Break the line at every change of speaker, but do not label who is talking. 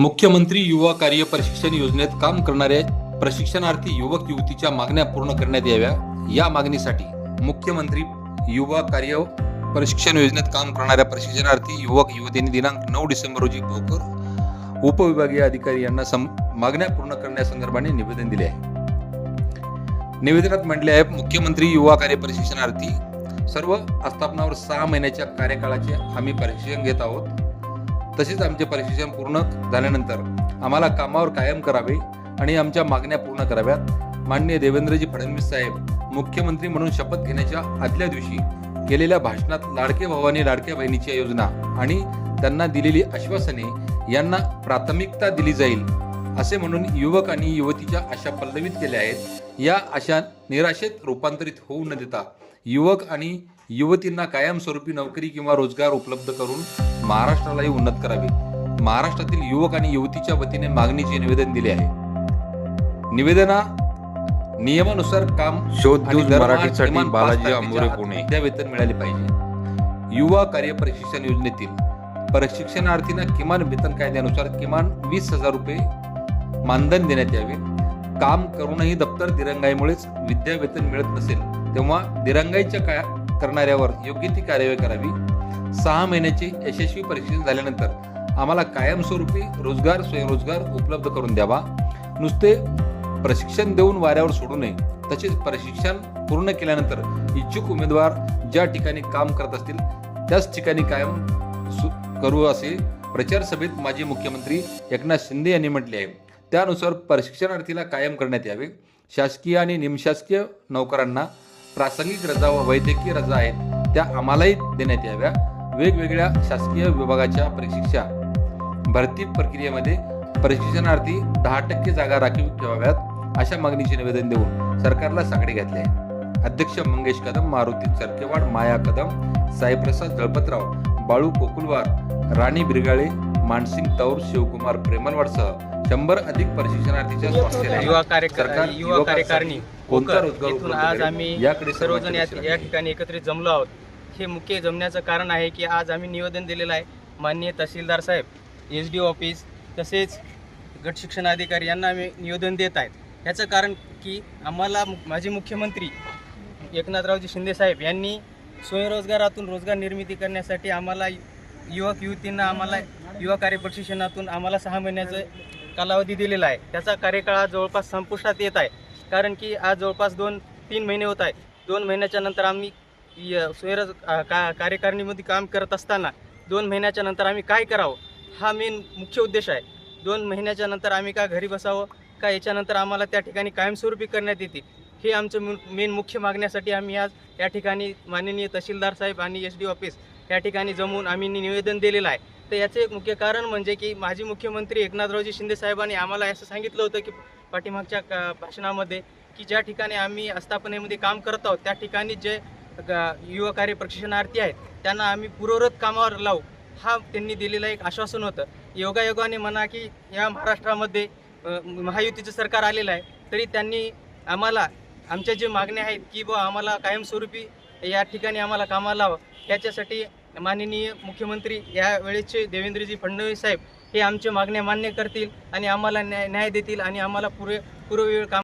मुख्यमंत्री युवा कार्य प्रशिक्षण योजनेत काम करणाऱ्या प्रशिक्षणार्थी युवक युवतीच्या मागण्या पूर्ण करण्यात याव्या. या मागणीसाठी मुख्यमंत्री युवा कार्य प्रशिक्षण योजनेत काम करणाऱ्या प्रशिक्षणार्थी युवक युवतींनी दिनांक नऊ डिसेंबर रोजी भोकर उपविभागीय अधिकारी यांना सम मागण्या पूर्ण करण्यासंदर्भाने निवेदन दिले आहे. निवेदनात म्हटले आहे मुख्यमंत्री युवा कार्य प्रशिक्षणार्थी सर्व आस्थापनावर सहा महिन्याच्या कार्यकाळाचे आम्ही प्रशिक्षण घेत आहोत. तसेच आमचे प्रशिक्षण पूर्ण झाल्यानंतर आम्हाला कामावर कायम करावे आणि आमच्या मागण्या पूर्ण कराव्यात. माननीय देवेंद्रजी फडणवीस साहेब मुख्यमंत्री म्हणून शपथ घेण्याच्या आदल्या दिवशी केलेल्या भाषणात लाडके भावाने लाडक्या बहिणीच्या योजना आणि त्यांना दिलेली आश्वासने यांना प्राथमिकता दिली जाईल. असे म्हणून युवक आणि युवतीच्या आशा पल्लवित केल्या आहेत या आशा निराशेत रूपांतरित होऊ न देता युवक आणि युवतींना कायमस्वरूपी नोकरी किंवा रोजगार उपलब्ध करून महाराष्ट्रालाही उन्नत करावे. महाराष्ट्रातील युवक आणि युवतीच्या वतीने मागणीचे निवेदन दिले आहे. निवेदना नियमानुसार काम
शोध मराठीसाठी बालाजी पुणे.
विद्यावेतन मिळाले पाहिजे. युवा कार्य प्रशिक्षण योजनेतील प्रशिक्षणार्थींना किमान वेतन कायद्यानुसार किमान वीस हजार रुपये मानधन देण्यात यावे. काम करूनही दप्तर दिरंगाईमुळेच विद्यावेतन मिळत नसेल तेव्हा दिरंगाईच्या काय करणाऱ्यावर योग्य ती कार्यवाही करावी. सहा महिन्याचे यशस्वी प्रशिक्षण झाल्यानंतर आम्हाला कायमस्वरूपी रोजगार स्वयंरोजगार उपलब्ध करून द्यावा. नुसते प्रशिक्षण देऊन वाऱ्यावर सोडू नये तसेच प्रशिक्षण पूर्ण केल्यानंतर इच्छुक उमेदवार ज्या ठिकाणी काम करत असतील त्याच ठिकाणी कायम सु- करू असे प्रचार सभेत माजी मुख्यमंत्री एकनाथ शिंदे यांनी म्हटले आहे. त्यानुसार प्रशिक्षणार्थीला कायम करण्यात यावे. शासकीय आणि निमशासकीय नोकरांना प्रासंगिक रजा व वैद्यकीय रजा आहेत त्या आम्हालाही देण्यात याव्या. वेगवेगळ्या शासकीय विभागाच्या परीक्षा भरती प्रक्रियेमध्ये प्रशिक्षणार्थी दहा टक्के जागा राखीव ठेवाव्यात अशा मागणीचे निवेदन देऊन सरकारला साकडे घातले. आहे अध्यक्ष मंगेश कदम मारुती चरकेवाड माया कदम साईप्रसाद दळपतराव बाळू कोकुलवार राणी बिरगाळे मानसिंग तौर शिवकुमार प्रेमलवाडसह शंभर अधिक प्रशिक्षणार्थीच्या स्वास्थ्य
युवा कार्य
सरकार
युवा कार्यकारिणी
कोणता रोजगार
येथून आज? आम्ही
याकडे
सर्वजण या. ठिकाणी एकत्रित जमलो आहोत हे मुख्य जमण्याचं कारण आहे की आज आम्ही निवेदन दिलेलं आहे माननीय तहसीलदार साहेब एस डी ऑफिस तसेच गट शिक्षण अधिकारी यांना आम्ही निवेदन देत आहेत याचं कारण की आम्हाला माजी मुख्यमंत्री एकनाथरावजी शिंदे साहेब यांनी स्वयंरोजगारातून रोजगार निर्मिती करण्यासाठी आम्हाला युवक युवतींना आम्हाला युवा कार्य प्रशिक्षणातून आम्हाला सहा महिन्याचं कालावधी दिलेला आहे. त्याचा कार्यकाळ आज जवळपास संपुष्टात येत आहे. कारण की आज जवळपास दोन तीन महिने होत आहे. दोन महिन्याच्या नंतर आम्ही य- स्वयंरोज का कार्यकारिणीमध्ये काम करत असताना दोन महिन्याच्या नंतर आम्ही काय करावं? हा मेन मुख्य उद्देश आहे. दोन महिन्याच्या नंतर आम्ही का घरी बसावं? का याच्यानंतर आम्हाला त्या ठिकाणी कायमस्वरूपी करण्यात येते? हे आमचं मेन मुख्य मागण्यासाठी आम्ही आज या ठिकाणी माननीय तहसीलदार साहेब आणि एस डी ऑफिस या ठिकाणी जमून आम्ही निवेदन दिलेलं आहे. तर याचं एक मुख्य कारण म्हणजे की माजी मुख्यमंत्री एकनाथरावजी शिंदे साहेबांनी आम्हाला असं सांगितलं होतं की पाठीमागच्या का- भाषणामध्ये की ज्या ठिकाणी आम्ही आस्थापनेमध्ये काम करत आहोत त्या ठिकाणी जे ग- युवा कार्य प्रशिक्षणार्थी आहेत त्यांना आम्ही पूर्वरत कामावर लावू हा त्यांनी दिलेलं एक आश्वासन होतं. योगायोगाने म्हणा की या महाराष्ट्रामध्ये महायुतीचं सरकार आलेलं आहे तरी त्यांनी आम्हाला आमच्या जे मागण्या आहेत की बुवा आम्हाला कायमस्वरूपी या ठिकाणी आम्हाला कामाला लावं त्याच्यासाठी माननीय मुख्यमंत्री या वेळेचे देवेंद्रजी फडणवीस साहेब हे आमच्या मागण्या मान्य करतील आणि आम्हाला न्याय न्याय देतील आणि आम्हाला पुरे पूर्ववेळ काम